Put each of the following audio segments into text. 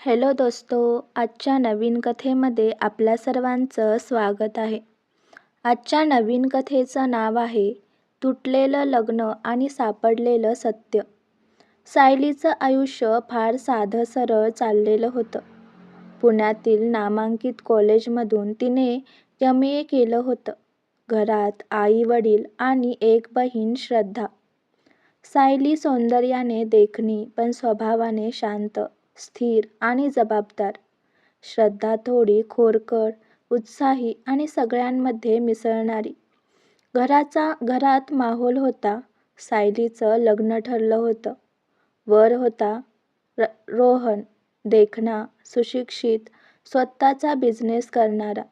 Hello दोस्तो आजच्या नवीन कथेमध्ये आपल्या सर्वांचं स्वागत आहे. आजच्या नवीन कथेचं नाव आहे तुटलेलं लग्न आणि सापडलेलं सत्य. सायलीचं आयुष्य फार साधं सरळ चाललेलं होतं. पुण्यातील नामांकित कॉलेजमधून तिने एम. ए. केलं होतं. घरात आई वडील आणि एक बहीण श्रद्धा. सायली सौंदर्याने देखणी पण स्वभावाने शांत. स्थिर आणि जबाबदार. श्रद्धा थोडी खोडकर उत्साही आणि सगळ्यांमध्ये मिसळणारी. घराचा घरात माहोल होता. सायलीचं लग्न ठरलं होतं. वर होता र रोहन देखणा सुशिक्षित स्वतःचा बिझनेस करणारा.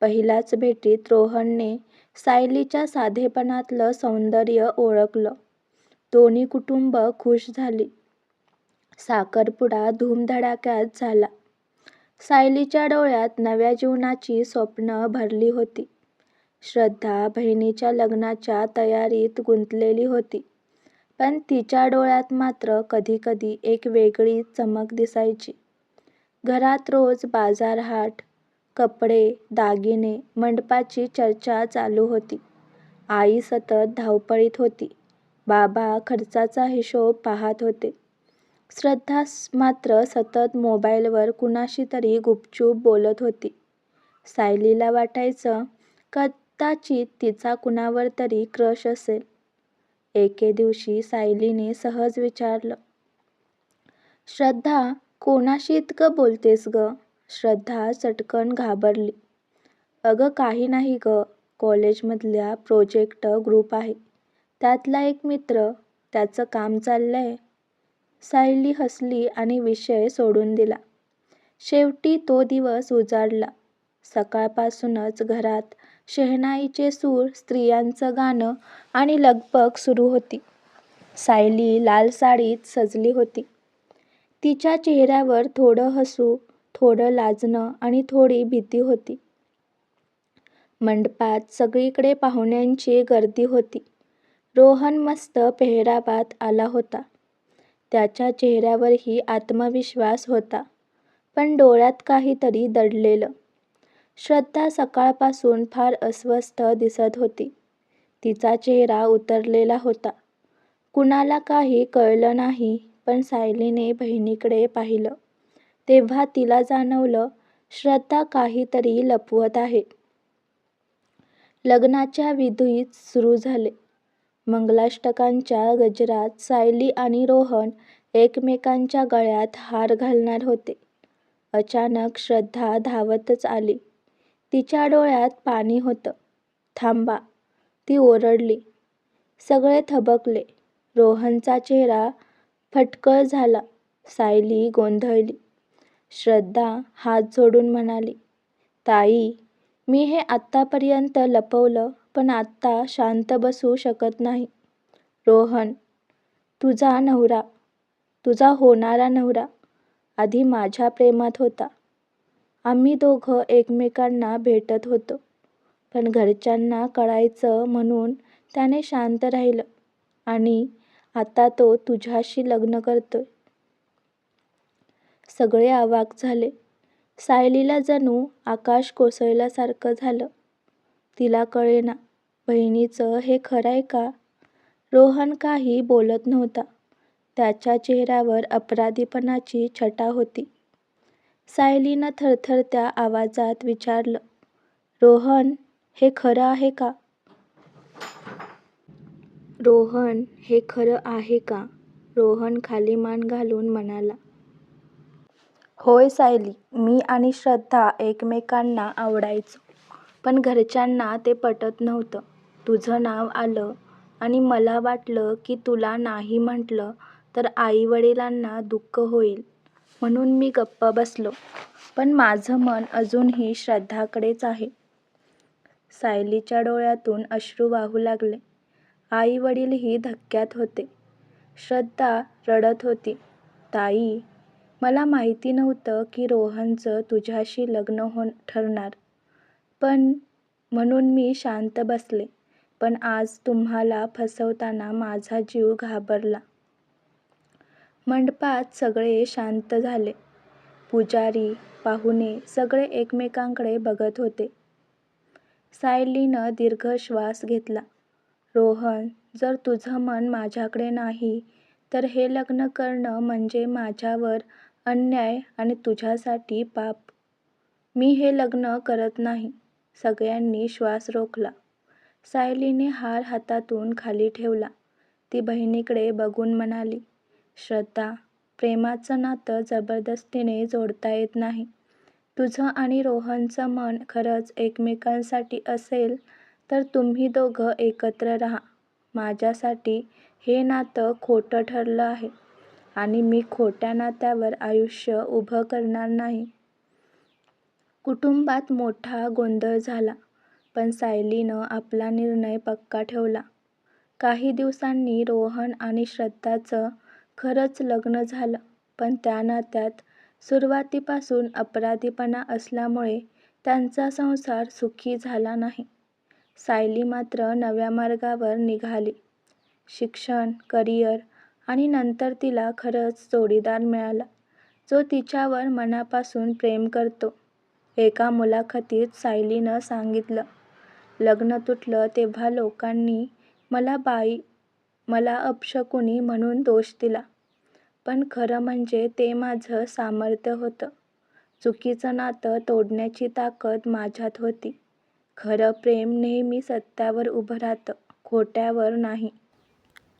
पहिल्याच भेटीत रोहनने सायलीच्या साधेपणातलं सौंदर्य ओळखलं. दोन्ही कुटुंब खुश झाली. साखरपुडा धूमधडाक्यात झाला. सायलीच्या डोळ्यात नव्या जीवनाची स्वप्न भरली होती. श्रद्धा बहिणीच्या लग्नाच्या तयारीत गुंतलेली होती. पण तिच्या डोळ्यात मात्र कधीकधी एक वेगळीच चमक दिसायची. घरात रोज बाजारहाट कपडे दागिने मंडपाची चर्चा चालू होती. आई सतत धावपळीत होती. बाबा खर्चाचा हिशोब पाहत होते. श्रद्धा मात्र सतत मोबाईलवर कुणाशी तरी गुपचूप बोलत होती. सायलीला वाटायचं कदाचित तिचा कुणावर तरी क्रश असेल. एके दिवशी सायलीने सहज विचारलं श्रद्धा कोणाशी इतकं बोलतेस ग? श्रद्धा चटकन घाबरली. अगं काही नाही ग. कॉलेजमधल्या प्रोजेक्ट ग्रुप आहे. त्यातला एक मित्र त्याचं काम चाललंय. सायली हसली आणि विषय सोडून दिला. शेवटी तो दिवस उजाडला. सकाळपासूनच घरात शहनाईचे सूर स्त्रियांचं गाणं आणि लगबग सुरू होती. सायली लाल साडीत सजली होती. तिच्या चेहऱ्यावर थोडं हसू थोडं लाजणं आणि थोडी भीती होती. मंडपात सगळीकडे पाहुण्यांची गर्दी होती. रोहन मस्त पेहरावात आला होता. त्याच्या चेहऱ्यावरही आत्मविश्वास होता. पण डोळ्यात काहीतरी दडलेलं. श्रद्धा सकाळपासून फार अस्वस्थ दिसत होती. तिचा चेहरा उतरलेला होता. कुणाला काही कळलं नाही पण सायलीने बहिणीकडे पाहिलं. तेव्हा तिला जाणवलं श्रद्धा काहीतरी लपवत आहे. लग्नाच्या विधीत सुरू झाले. मंगलाष्टकांच्या गजरात सायली आणि रोहन एकमेकांच्या गळ्यात हार घालणार होते. अचानक श्रद्धा धावतच आली. तिच्या डोळ्यात पाणी होतं. थांबा. ती ओरडली. सगळे थबकले. रोहनचा चेहरा फटकळ झाला. सायली गोंधळली. श्रद्धा हात जोडून म्हणाली ताई मी हे आत्तापर्यंत लपवलं पण आत्ता शांत बसू शकत नाही. रोहन तुझा नवरा तुझा होणारा नवरा आधी माझ्या प्रेमात होता. आम्ही दोघं एकमेकांना भेटत होतो पण घरच्यांना कळायचं म्हणून त्याने शांत राहिलं आणि आता तो तुझ्याशी लग्न करतोय. सगळे अवाक झाले. सायलीला जणू आकाश कोसळल्यासारखं झालं. तिला कळेना बहिणीचं हे खरंय का? रोहन काही बोलत नव्हता. त्याच्या चेहऱ्यावर अपराधीपणाची छटा होती. सायलीनं थरथरत्या आवाजात विचारलं रोहन हे खरं आहे का? रोहन हे खरं आहे का? रोहन खाली मान घालून म्हणाला. होय सायली मी आणि श्रद्धा एकमेकांना आवडायचो. पण घरच्यांना ते पटत नव्हतं. तुझं नाव आलं आणि मला वाटलं की तुला नाही म्हटलं तर आई-वडिलांना दुःख होईल म्हणून मी गप्प बसलो. पण माझं मन अजूनही श्रद्धाकडेच आहे. सायलीच्या डोळ्यातून अश्रू वाहू लागले. आई-वडीलही धक्क्यात होते. श्रद्धा रडत होती. ताई मला माहिती नव्हतं की रोहनचं तुझ्याशी लग्न हो ठरणार पण म्हणून मी शांत बसले पण आज तुम्हाला फसवताना माझा जीव घाबरला मंडपात सगळे शांत झाले पुजारी पाहुणे सगळे एकमेकांकडे बघत होते. सायलीनं दीर्घ श्वास घेतला. रोहन, जर तुझं मन माझ्याकडे नाही तर हे लग्न करणं म्हणजे माझ्यावर अन्याय आणि तुझ्यासाठी पाप. मी हे लग्न करत नाही. सगळ्यांनी श्वास रोखला. सायलीने हार हातातून खाली ठेवला. ती बहिणीकडे बघून म्हणाली, श्रद्धा, प्रेमाचं नातं जबरदस्तीने जोडता येत नाही. तुझं आणि रोहनचं मन खरंच एकमेकांसाठी असेल तर तुम्ही दोघं एकत्र राहा. माझ्यासाठी हे नातं खोटं ठरलं आहे आणि मी खोट्या नात्यावर आयुष्य उभं करणार नाही. कुटुंबात मोठा गोंधळ झाला. पण सायलीनं आपला निर्णय पक्का ठेवला. काही दिवसांनी रोहन आणि श्रद्धाचं खरंच लग्न झालं. पण त्या नात्यात सुरुवातीपासून अपराधीपणा असल्यामुळे त्यांचा संसार सुखी झाला नाही. सायली मात्र नव्या मार्गावर निघाली. शिक्षण, करिअर आणि नंतर तिला खरंच जोडीदार मिळाला, जो तिच्यावर मनापासून प्रेम करतो. एका मुलाखतीत सायलीनं सांगितलं, लग्न तुटलं तेव्हा लोकांनी मला बाई, मला अपशकुनी म्हणून दोष दिला. पण खरं म्हणजे ते माझं सामर्थ्य होतं. चुकीचं नातं तोडण्याची ताकद माझ्यात होती. खरं प्रेम नेहमी सत्यावर उभं राहतं, खोट्यावर नाही.